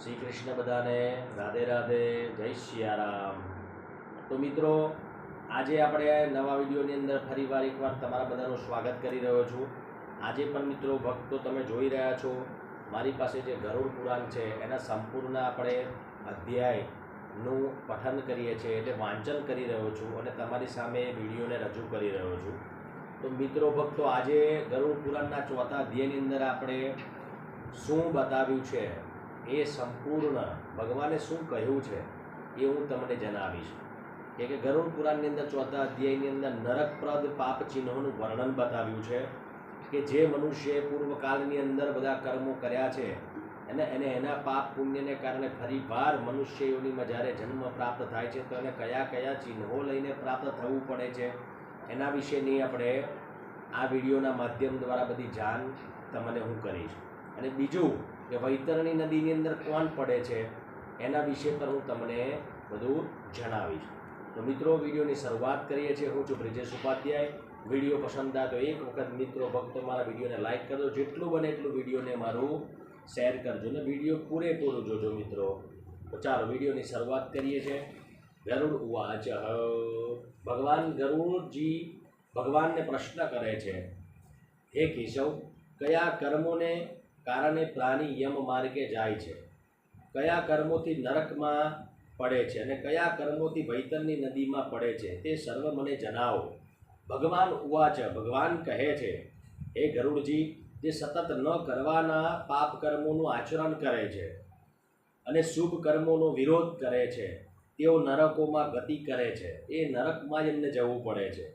શ્રી કૃષ્ણ બધાને રાધે રાધે, જય સિયારામ તો મિત્રો, આજે આપણે નવા વિડીયોની અંદર ફરીવાર એકવાર તમારા બધાનું સ્વાગત કરી રહ્યો છું. આજે પણ મિત્રો, ભક્તો તમે જોઈ રહ્યા છો, મારી પાસે જે ગરુડ પુરાણ છે, એના સંપૂર્ણ આપણે અધ્યાયનું પઠન કરીએ છીએ, એટલે વાંચન કરી રહ્યો છું અને તમારી સામે એ વિડીયોને રજૂ કરી રહ્યો છું. તો મિત્રો, ભક્તો, આજે ગરુડ પુરાણના ચોથા અધ્યાયની અંદર આપણે શું બતાવ્યું છે? એ સંપૂર્ણ ભગવાને શું કહ્યું છે એ હું તમને જણાવીશ. કે કે ગરુડ પુરાણની અંદર ચોથા અધ્યાયની અંદર નરકપ્રદ પાપ ચિહ્નોનું વર્ણન બતાવ્યું છે કે જે મનુષ્યએ પૂર્વકાળની અંદર બધા કર્મો કર્યા છે અને એને એના પાપ પુણ્યને કારણે ફરી વાર યોનિમાં જ્યારે જન્મ પ્રાપ્ત થાય છે તો એને કયા કયા ચિહ્નો લઈને પ્રાપ્ત થવું પડે છે એના વિશેની આપણે આ વિડીયોના માધ્યમ દ્વારા બધી જાણ તમને હું કરીશ. અને બીજું કે વૈતરણી નદીની અંદર કોણ પડે છે, એના વિશે પણ હું તમને બધું જણાવીશ. તો મિત્રો, વિડીયોની શરૂઆત કરીએ છીએ. હું છું બ્રિજેશ ઉપાધ્યાય. વીડિયો પસંદ આવે તો એક વખત મિત્રો ભક્તો મારા વિડીયોને લાઇક કરજો જેટલું બને એટલું વિડીયોને મારું શેર કરજો ને વીડિયો પૂરેપૂરો જોજો મિત્રો. તો ચાલો, વિડીયોની શરૂઆત કરીએ છીએ. ગરુડ ઉવાચ ભગવાન ગરુડજી ભગવાનને પ્રશ્ન કરે છે, હે કેશવ, કયા કર્મોને કારણે પ્રાણી યમ માર્ગે જાય છે. કયા કર્મોથી નરકમાં પડે છે અને કયા કર્મોથી વૈતરની નદીમાં પડે છે તે સર્વ મને જણાવો. ભગવાન ઉવાચ, ભગવાન કહે છે, હે ગરુડજી, જે સતત ન કરવાના પાપ કર્મોનું આચરણ કરે છે અને શુભ કર્મોનો વિરોધ કરે છે, તેઓ નરકોમાં ગતિ કરે છે. એ નરકમાં જ એમને જવું પડે છે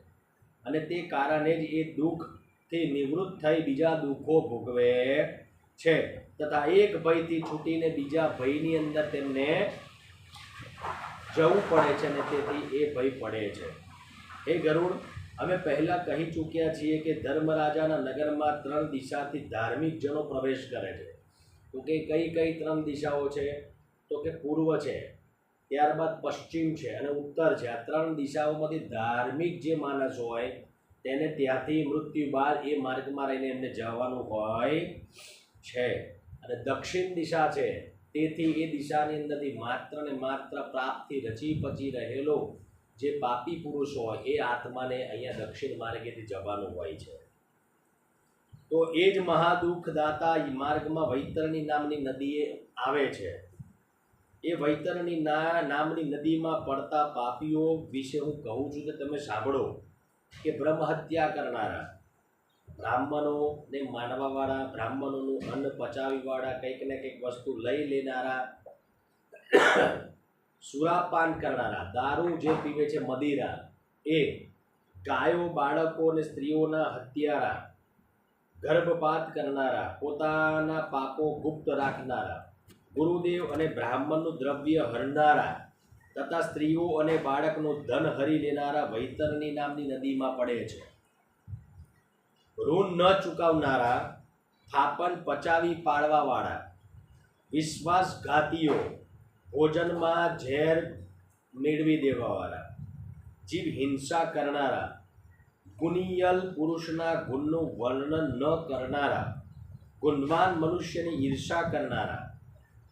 અને તે કારણે જ એ દુઃખથી નિવૃત્ત થઈ બીજા દુઃખો ભોગવે છે. તથા એક ભયથી છૂટીને બીજા ભયની અંદર તેમને જવું પડે છે અને તેથી એ ભય પડે છે. એ ગરુડ, અમે પહેલાં કહી ચૂક્યા છીએ કે ધર્મરાજાના નગરમાં ત્રણ દિશાથી ધાર્મિક જનો પ્રવેશ કરે છે. તો કે કઈ કઈ ત્રણ દિશાઓ છે? તો કે પૂર્વ છે, ત્યારબાદ પશ્ચિમ છે અને ઉત્તર છે. આ ત્રણ દિશાઓમાંથી ધાર્મિક જે માણસ હોય, તેને ત્યાંથી મૃત્યુ બાદ એ માર્ગમાં રહીને એમને જવાનું હોય. છે. અને દક્ષિણ દિશા છે. તેથી એ દિશાની અંદરથી માત્ર ને માત્ર પ્રાપ્તિ રચી પચી રહેલો જે પાપી પુરુષ હોય એ આત્માને અહીંયા દક્ષિણ માર્ગેથી જવાનું હોય છે. તો એ જ મહાદુઃખદાતા માર્ગમાં વૈતરણી નામની નદીએ આવે છે. એ વૈતરણી ના નામની નદીમાં પડતા પાપીઓ વિશે હું કહું છું કે તમે સાંભળો કે બ્રહ્મ હત્યા કરનારા બ્રાહ્મણો ને માનવાવાળા, બ્રાહ્મણોનું અન્ન પચાવીવાળા, કંઈક ને કંઈક વસ્તુ લઈ લેનારા, સુરાપાન કરનારા, દારૂ જે પીવે છે મદિરા, એ ગાયો બાળકો અને સ્ત્રીઓના હત્યારા, ગર્ભપાત કરનારા, પોતાના પાપો ગુપ્ત રાખનારા, ગુરુદેવ અને બ્રાહ્મણનું દ્રવ્ય હરનારા, તથા સ્ત્રીઓ અને બાળકનું ધન હરી લેનારા વૈતરની નામની નદીમાં પડે છે. ઋણ ન ચૂકવનારા થાપણ પચાવી પાડવાવાળા, વિશ્વાસઘાતીઓ ભોજનમાં ઝેર મેળવી દેવાવાળા જીવ હિંસા કરનારા, ગુનિયલ પુરુષના ગુણનું વર્ણન ન કરનારા, ગુણવાન મનુષ્યની ઈર્ષા કરનારા,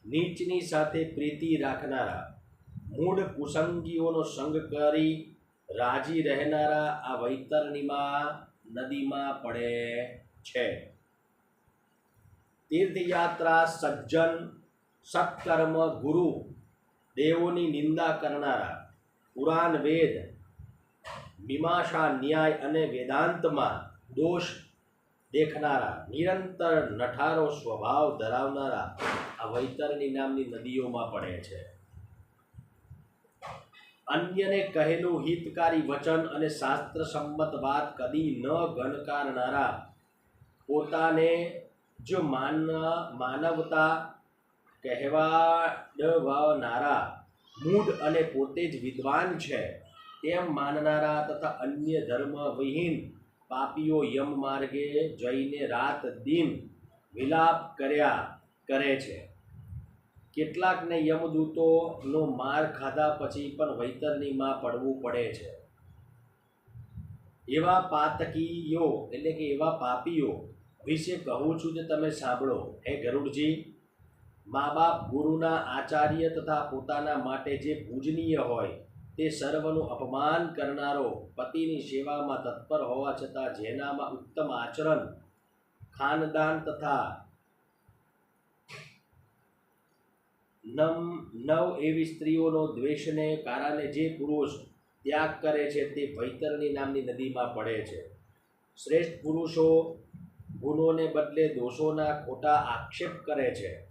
નીચની સાથે પ્રીતિ રાખનારા, મૂળ કુસંગીઓનો સંગ કરી રાજી રહેનારા આ વૈતરણીમાં નદીમાં પડે છે. તીર્થયાત્રા સજ્જન સત્કર્મ ગુરુ, દેવોની નિંદા કરનારા, પુરાણ વેદ, મીમાંસા ન્યાય અને વેદાંતમાં દોષ દેખનારા, નિરંતર નઠારો સ્વભાવ ધરાવનારા આ વૈતરણી નામની નદીઓમાં પડે છે. અન્યને કહેલું હિતકારી વચન અને શાસ્ત્ર સંમત વાત કદી ન ગણકારનારા. પોતાને જો માન માનવતા કહેવાડવાનારા મૂઢ અને પોતે જ વિદ્વાન છે તેમ માનનારા તથા અન્ય ધર્મ વિહીન પાપીઓ યમ માર્ગે જઈને રાત દિન વિલાપ કર્યા, કરે છે. કેટલાકને યમદૂતોનો માર ખાધા પછી પણ વૈતરણીમાં પડવું પડે છે. એવા પાતકીઓ એટલે કે એવા પાપીઓ વિશે કહું છું કે તમે સાંભળો. હે ગરુડજી મા બાપ ગુરુના આચાર્ય તથા પોતાના માટે જે પૂજનીય હોય તે સર્વનું અપમાન કરનારો પતિની સેવામાં તત્પર હોવા છતાં જેનામાં ઉત્તમ આચરણ, ખાનદાન તથા નમ, નવ એવી સ્ત્રીઓનો દ્વેષને કારણે જે પુરુષ ત્યાગ કરે છે તે ભૈતરની નામની નદીમાં પડે છે. શ્રેષ્ઠ પુરુષો ગુણોને બદલે દોષોના ખોટા આક્ષેપ કરે છે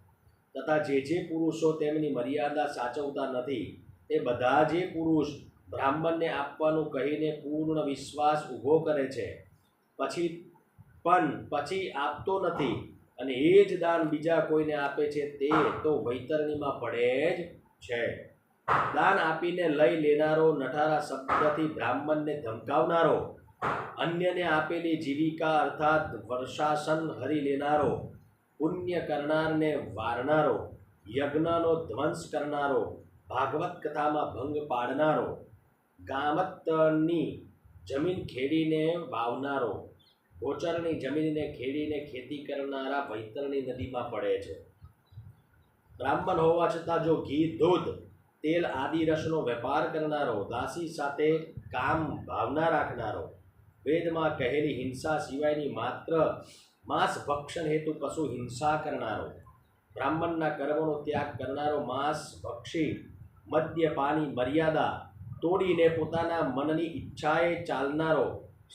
તથા જે જે પુરુષો તેમની મર્યાદા સાચવતા નથી, તે બધા જે પુરુષ બ્રાહ્મણને આપવાનું કહીને પૂર્ણ વિશ્વાસ ઊભો કરે છે. પછી, પણ પછી આપતો નથી અને એ જ દાન બીજા કોઈને આપે છે તે તો વૈતરણીમાં પડે જ છે. દાન આપીને લઈ લેનારો નઠારા શબ્દથી બ્રાહ્મણને ધમકાવનારો, અન્યને આપેલી જીવિકા અર્થાત વર્ષાસન હરી લેનારો, પુણ્ય કરનારને વારનારો, યજ્ઞનો ધ્વંસ કરનારો, ભાગવત કથામાં ભંગ પાડનારો ગામતની જમીન ખેડીને વાવનારો ગોચરની જમીનને ખેડીને ખેતી કરનારા વૈતરણી નદીમાં પડે છે. બ્રાહ્મણ હોવા છતાં જો ઘી, દૂધ, તેલ આદિ રસનો વેપાર કરનારો, દાસી સાથે કામ ભાવના રાખનારો, વેદમાં કહેલી હિંસા સિવાયની માત્ર માંસ ભક્ષણ હેતુ પશુ હિંસા કરનારો, બ્રાહ્મણના કર્મનો ત્યાગ કરનારો માંસ ભક્ષી મદ્યપાની મર્યાદા તોડીને પોતાના મનની ઈચ્છાએ ચાલનારો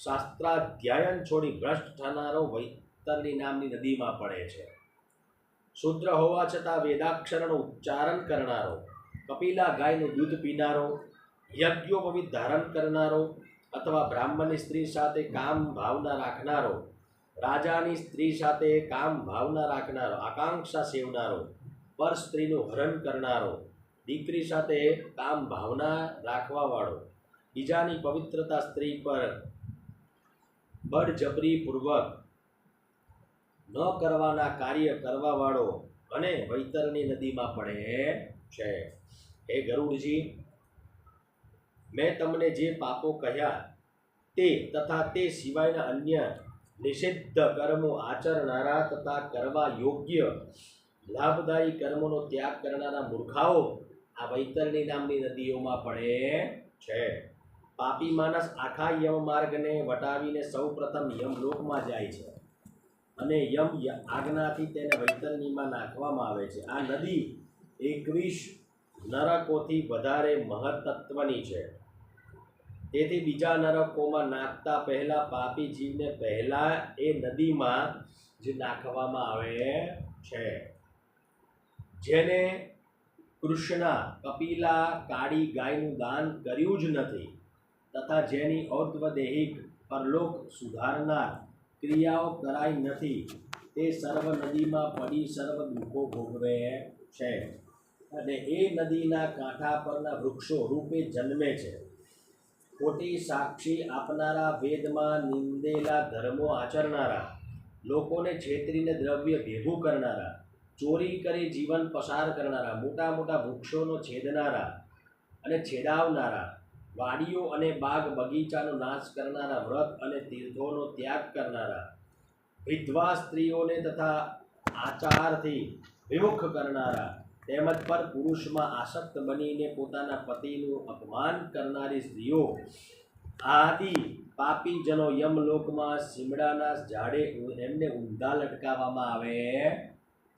શાસ્ત્રાધ્યાયન છોડી ભ્રષ્ટ થનારો વૈતરની નામની નદીમાં પડે છે. શુદ્ર હોવા છતાં વેદાક્ષરનું ઉચ્ચારણ કરનારો, કપિલા ગાયનું દૂધ પીનારો, યજ્ઞોપવિત ધારણ કરનારો અથવા બ્રાહ્મણની સ્ત્રી સાથે કામ ભાવના રાખનારો, રાજાની સ્ત્રી સાથે કામ ભાવના રાખનારો, આકાંક્ષા સેવનારો, પર સ્ત્રીનું હરણ કરનારો, દીકરી સાથે કામ ભાવના રાખવાવાળો, બીજાની પવિત્રતા સ્ત્રી પર બળજબરીપૂર્વક ન કરવાના કાર્ય કરવાવાળો અને વૈતરની નદીમાં પડે છે. હે ગરુડજી, મેં તમને જે પાપો કહ્યા તે તથા તે સિવાયના અન્ય નિષિદ્ધ કર્મો આચરનારા તથા કરવા યોગ્ય લાભદાયી કર્મોનો ત્યાગ કરનારા મૂર્ખાઓ આ વૈતરણી નામની નદીઓમાં પડે છે. પાપી માણસ આખા યમ માર્ગને વટાવીને સૌ પ્રથમ યમલોકમાં જાય છે અને યમ આજ્ઞાથી તેને વૈતરણીમાં નાખવામાં આવે છે. આ નદી એકવીસ નરકોથી વધારે મહત્ત્વની છે. તેથી બીજા નરકોમાં નાખતા પહેલા પાપી જીવને પહેલા એ નદીમાં જ નાખવામાં આવે છે. જેને કૃષ્ણ કપિલા કાળી ગાયનું દાન કર્યું જ નથી. તથા જેની ઔદ્વદેહિક પરલોક સુધારનાર ક્રિયાઓ કરાઈ નથી, તે સર્વ નદીમાં પડી સર્વ દુઃખો ભોગવે છે. અને એ નદીના કાંઠા પરના વૃક્ષો રૂપે જન્મે છે. ખોટી સાક્ષી આપનારા વેદમાં નિંદેલા ધર્મો આચરનારા, લોકોને છેતરીને દ્રવ્ય ભેગું કરનારા, ચોરી કરી જીવન પસાર કરનારા, મોટા મોટા વૃક્ષોનો છેદનારા અને છેડાવનારા વાડીઓ અને બાગ બગીચાનો નાશ કરનારા વ્રત અને તીર્થોનો ત્યાગ કરનારા, વિધવા સ્ત્રીઓને તથા આચારથી વિમુખ કરનારા, તેમજ પર પુરુષમાં આસક્ત બનીને પોતાના પતિનું અપમાન કરનારી સ્ત્રીઓ, આદિ પાપીજનો યમલોકમાં શિમડાના ઝાડે એમને ઊંધા લટકાવવામાં આવે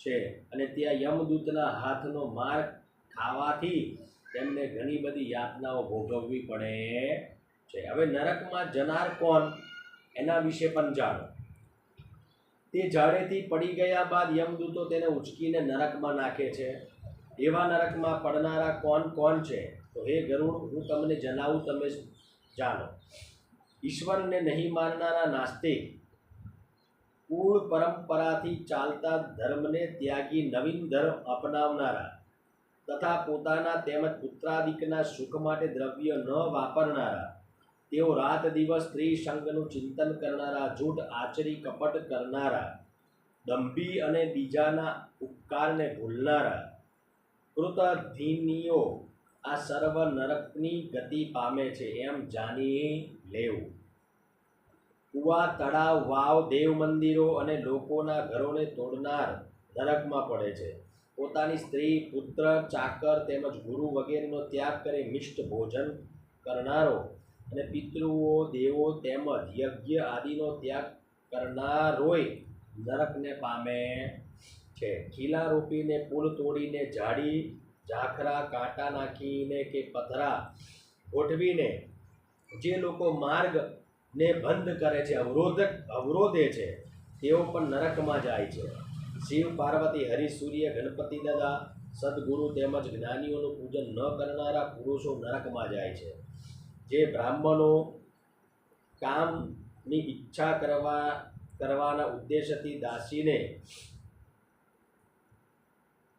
છે. અને ત્યાં યમદૂતના હાથનો માર ખાવાથી તેમને ઘણી બધી યાતનાઓ ભોગવવી પડે છે. હવે નરકમાં જનાર કોણ? એના વિશે પણ જાણો. તે ઝાડેથી પડી ગયા બાદ યમદૂતો તેને ઉચકીને નરકમાં નાખે છે. એવા નરકમાં પડનારા કોણ કોણ છે? તો હે ગરુડ, હું તમને જણાવું, તમે જાણો. ઈશ્વરને નહીં માનનારા નાસ્તિક કુળ પરંપરાથી ચાલતા ધર્મને ત્યાગી નવીન ધર્મ અપનાવનારા તથા પોતાના તેમજ પુત્રાદિકના સુખ માટે દ્રવ્ય ન વાપરનારા. તેઓ રાત દિવસ સ્ત્રી સંઘનું ચિંતન કરનારા, જૂઠ આચરી કપટ કરનારા, દંભી અને બીજાના ઉપકારને ભૂલનારા. કૃતધીનીઓ આ સર્વ નરકની ગતિ પામે છે એમ જાણી લેવું. કુવા, તળાવ, વાવ, દેવ મંદિરો અને લોકોના ઘરોને તોડનાર નરકમાં પડે છે. પોતાની સ્ત્રી, પુત્ર, ચાકર તેમજ ગુરુ વગેરેનો ત્યાગ કરી મિષ્ટ ભોજન કરનારો અને પિતૃઓ, દેવો તેમજ યજ્ઞ આદિનો ત્યાગ કરનારોય નરકને પામે છે. ખીલા રોપીને પુલ તોડીને જાડી ઝાખરા, કાંટા નાખીને કે પથરા ગોઠવીને જે લોકો માર્ગને બંધ કરે છે અવરોધક અવરોધે છે, તેઓ પણ નરકમાં જાય છે. શિવ, પાર્વતી, હરિ, સૂર્ય, ગણપતિ દાદા, સદગુરુ તેમજ જ્ઞાનીઓનું પૂજન ન કરનારા પુરુષો નરકમાં જાય છે. જે બ્રાહ્મણો કામની ઈચ્છા કરવા, કરવાના ઉદ્દેશથી દાસીને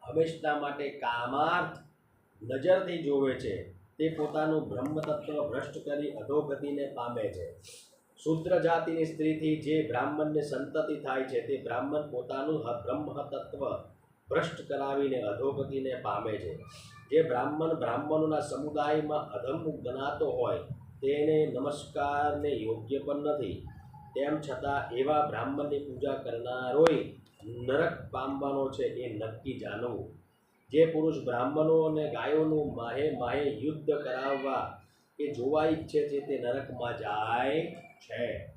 હંમેશના માટે કામાર્થ નજરથી જોવે છે, તે પોતાનું બ્રહ્મ તત્વ ભ્રષ્ટ કરી અધોગતિને પામે છે. શૂદ્ર જાતિની સ્ત્રીથી જે બ્રાહ્મણને સંતતિ થાય છે તે બ્રાહ્મણ પોતાનું બ્રહ્મ તત્વ ભ્રષ્ટ કરાવીને અધોગતિને પામે છે. જે બ્રાહ્મણ બ્રાહ્મણોના સમુદાયમાં અધમ ગણાતો હોય તેને નમસ્કારને યોગ્ય પણ નથી. તેમ છતાં એવા બ્રાહ્મણની પૂજા કરનારોય નરક પામવાનો છે એ નક્કી જાણવું જે પુરુષ બ્રાહ્મણો અને ગાયોનું માહે માહે યુદ્ધ કરાવવા કે જોવા ઈચ્છે છે તે નરકમાં જાય છે.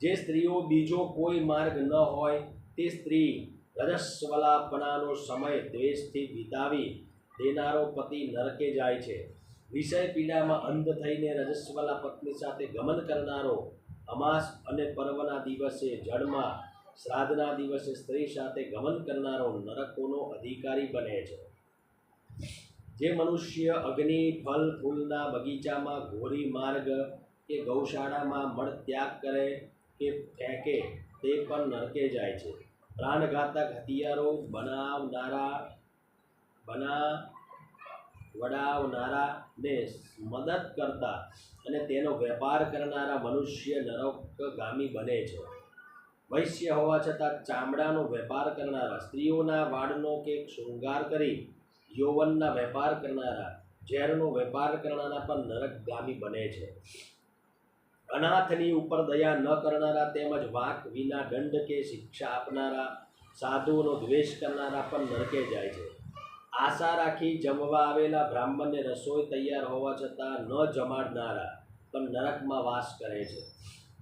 જે સ્ત્રીઓ બીજો કોઈ માર્ગ ન હોય, તે સ્ત્રી રજસ્વલાપણાનો સમય દ્વેષથી વિતાવી દેનારો પતિ નરકે જાય છે. વિષય પીડામાં અંધ થઈને રજસ્વલા પત્ની સાથે ગમન કરનારો અમાસ અને પર્વના દિવસે જળમાં શ્રાદ્ધના દિવસે સ્ત્રી સાથે ગમન કરનારો નરકોનો અધિકારી બને છે. જે મનુષ્ય અગ્નિ, ફલ, ફૂલના બગીચામાં ઘોરી માર્ગ કે ગૌશાળામાં મળ ત્યાગ કરે કે ફેંકે તે પણ નરકે જાય છે. પ્રાણઘાતક હથિયારો બનાવનારા બના વડાવનારાને મદદ કરતા અને તેનો વેપાર કરનારા મનુષ્ય નરકગામી બને છે. વૈશ્ય હોવા છતાં ચામડાનો વેપાર કરનારા, સ્ત્રીઓના વાળનો કે શૃંગાર કરી યૌવનના વેપાર કરનારા, ઝેરનો વેપાર કરનારા પણ નરકગામી બને છે. અનાથની ઉપર દયા ન કરનારા તેમજ વાક વિના દંડ કે શિક્ષા આપનારા, સાધુઓનો દ્વેષ કરનારા પણ નરકે જાય છે. આશા રાખી જમવા આવેલા બ્રાહ્મણને રસોઈ તૈયાર હોવા છતાં ન જમાડનારા પણ નરકમાં વાસ કરે છે.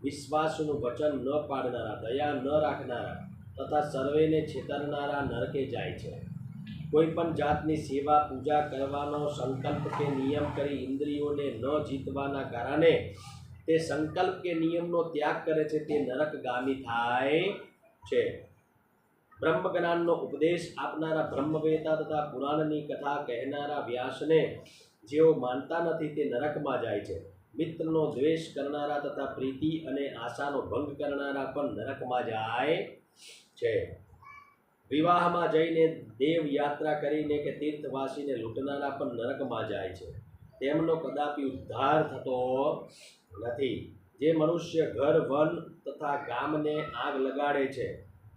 વિશ્વાસનું વચન ન પાડનારા, દયા ન રાખનારા તથા સર્વેને છેતરનારા નરકે જાય છે. કોઈ પણ જાતની સેવા પૂજા કરવાનો સંકલ્પ કે નિયમ કરી ઇન્દ્રિયોને ન જીતવાના કારણે તે સંકલ્પ કે નિયમનો ત્યાગ કરે છે તે નરકગામી થાય છે. બ્રહ્મ જ્ઞાનનો ઉપદેશ આપનારા બ્રહ્મવેતા તથા પુરાણની કથા કહેનારા વ્યાસને જેઓ માનતા નથી તે નરકમાં જાય છે. મિત્રનો દ્વેષ કરનારા તથા પ્રીતિ અને આશાનો ભંગ કરનારા પણ નરકમાં જાય છે. વિવાહમાં જઈને દેવ યાત્રા કરીને કે તીર્થવાસીને લૂંટનારા પણ નરકમાં જાય છે. તેમનો કદાપી ઉદ્ધાર થતો નથી. જે મનુષ્ય ઘર, વન તથા ગામને આગ લગાડે છે,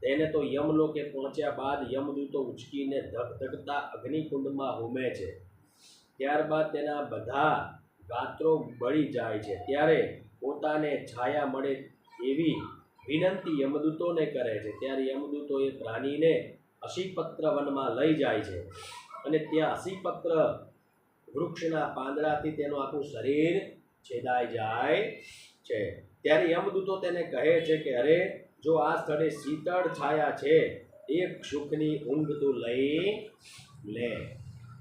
તેને તો યમલોકે પહોંચ્યા બાદ યમદૂતો ઉચકીને ધગધગતા અગ્નિકુંડમાં હોમે છે. ત્યારબાદ તેના બધા ગાત્રો બળી જાય છે. ત્યારે પોતાને છાયા મળે એવી વિનંતી યમદૂતોને કરે છે. ત્યારે યમદૂતો એ પ્રાણીને અશીપત્ર વનમાં લઈ જાય છે અને ત્યાં અસીપત્ર વૃક્ષના પાંદડાથી તેનું આખું શરીર છેદાઈ જાય છે. ત્યારે યમદૂતો તેને કહે છે કે, અરે, જો આ સ્થળે શીતળ છાયા છે, એક સુખની ઊંઘ તું લઈ લે.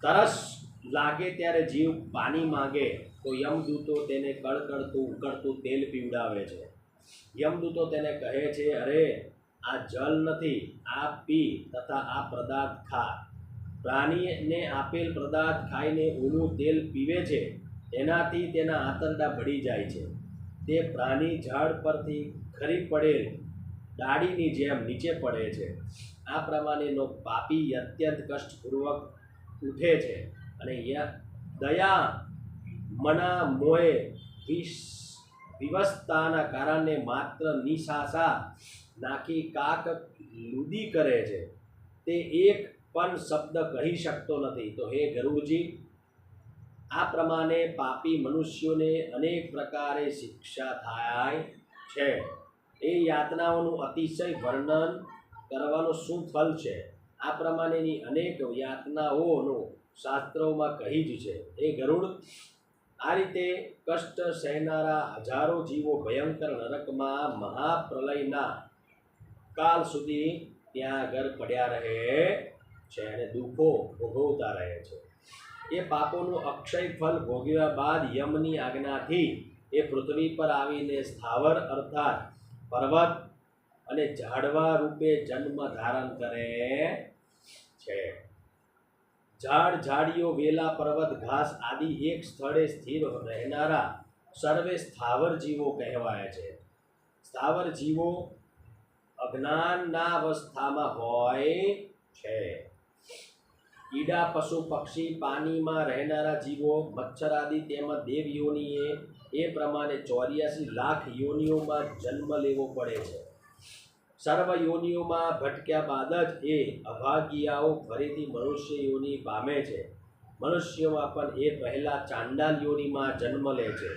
તરસ લાગે ત્યારે જીવ પાણી માંગે, તો યમદૂતો તેને કળકળતું ઉકળતું તેલ પીવડાવે છે. યમદૂતો તેને કહે છે, અરે, આ જલ નથી આ પી તથા આ પદાર્થ ખા. પ્રાણીને આપેલ પદાર્થ ખાઈને ઊનું તેલ પીવે છે, તેનાથી તેના આંતરડા ભળી જાય છે. તે પ્રાણી ઝાડ પરથી ખરી પડેલ ડાળીની જેમ નીચે પડે છે. આ પ્રમાણેનો પાપી અત્યંત કષ્ટપૂર્વક ઉઠે છે અને દયા મના મોએ વિશ વિવસ્થાના કારણે માત્ર નિશાસા નાખી કાક લુદી કરે છે. તે એક પણ શબ્દ કહી શકતો નથી. તો હે ગરુડજી, આ પ્રમાણે પાપી મનુષ્યોને અનેક પ્રકારે શિક્ષા થાય છે. એ યાતનાઓનું અતિશય વર્ણન કરવાનું શું ફલ છે? આ પ્રમાણેની અનેક યાતનાઓનો શાસ્ત્રોમાં કહી જ છે. એ ગરુડ, આ રીતે કષ્ટ સહેનારા હજારો જીવો ભયંકર નરકમાં મહાપ્રલયના કાલ સુધી ત્યાં આગળ પડ્યા રહે. છે અને દુઃખો ભોગવતા રહે છે. એ પાપોનું અક્ષય ફલ ભોગવ્યા બાદ યમની આજ્ઞાથી એ પૃથ્વી પર આવીને સ્થાવર અર્થાત પર્વત અને ઝાડવા રૂપે જન્મ ધારણ કરે છે. ઝાડ, ઝાડીઓ, વેલા, પર્વત, ઘાસ આદિ એક સ્થળે સ્થિર રહેનારા સર્વે સ્થાવર જીવો કહેવાય છે. સ્થાવર જીવો અજ્ઞાનના અવસ્થામાં હોય છે. કીડા પશુ, પક્ષી પાણીમાં રહેનારા જીવો મચ્છર આદિ તેમજ દેવ યોનીએ એ પ્રમાણે ચોર્યાસી લાખ યોનિઓમાં જન્મ લેવો પડે છે. સર્વ યોનિઓમાં ભટક્યા બાદ જ એ અભાગીયાઓ ફરીથી મનુષ્ય યોનિ પામે છે. મનુષ્યોમાં પણ એ પહેલાં ચાંડાલ યોનિમાં જન્મ લે છે.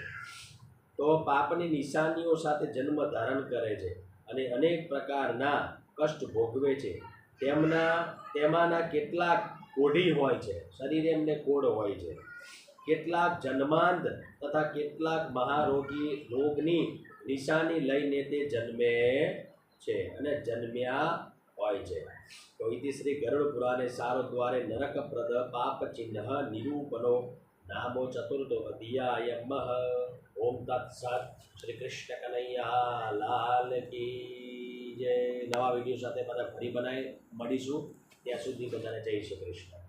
તો પાપની નિશાનીઓ સાથે જન્મ ધારણ કરે છે અને અનેક પ્રકારના કષ્ટ ભોગવે છે. તેમના, તેમાંના કેટલાક કોઢી હોય છે, શરીરે એમને કોઢ હોય છે. કેટલાક જન્માંધ તથા કેટલાક મહારોગી રોગની નિશાની લઈને તે જન્મે છે અને જન્મ્યા હોય છે. તો શ્રી ગરુડ પુરાણે સારો દ્વારે નરકપ્રદ પાપ ચિહ્ન નિરૂપનો નામો ચતુર્થો અધ્યાયમ ઓમ તત્સત શ્રી કૃષ્ણ કનૈયા. લાલ કી જય. નવા વીડિયો સાથે બધા ફરી બનાવી મળીશું. ત્યાં સુધી બધાને જય શ્રી કૃષ્ણ